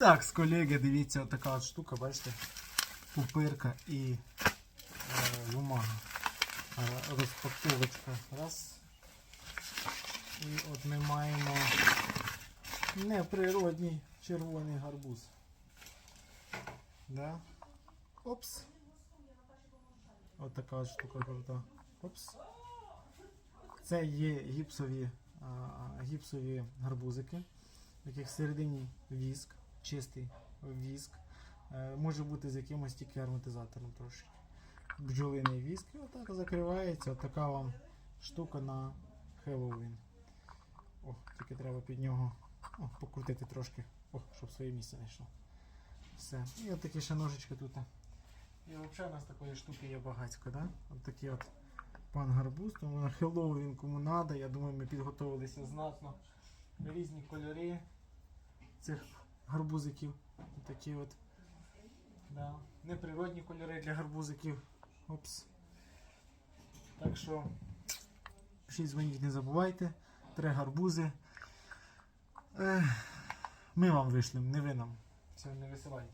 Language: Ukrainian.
Так, з колеги, дивіться, така от штука, бачите? Пупирка і е, бумага. Е, Розпаковочка. Раз. І от ми маємо неприродній червоний гарбуз. Да? Опс. От така штука крута. Опс. Це є гіпсові, а, гіпсові гарбузики, в яких всередині віск, чистий віск. Е, може бути з якимось тільки ароматизатором трошки. Бджолиний віск. І отак закривається. Така вам штука на Хеллоуін. О, тільки треба під нього о, покрутити трошки, о, щоб своє місце знайшло. Все. І от такі ще ножички тут. І взагалі у нас такої штуки є багатько, да? От такі от пан гарбуз, тому на Хеллоуін кому надо. Я думаю, ми підготувалися знатно. Різні кольори цих гарбузиків. Такі от. Да. Неприродні кольори для гарбузиків. Опс. Так що пишіть, дзвоніть, не забувайте. Три гарбузи. Ми вам вийшли, не ви нам. Все, не висилайте.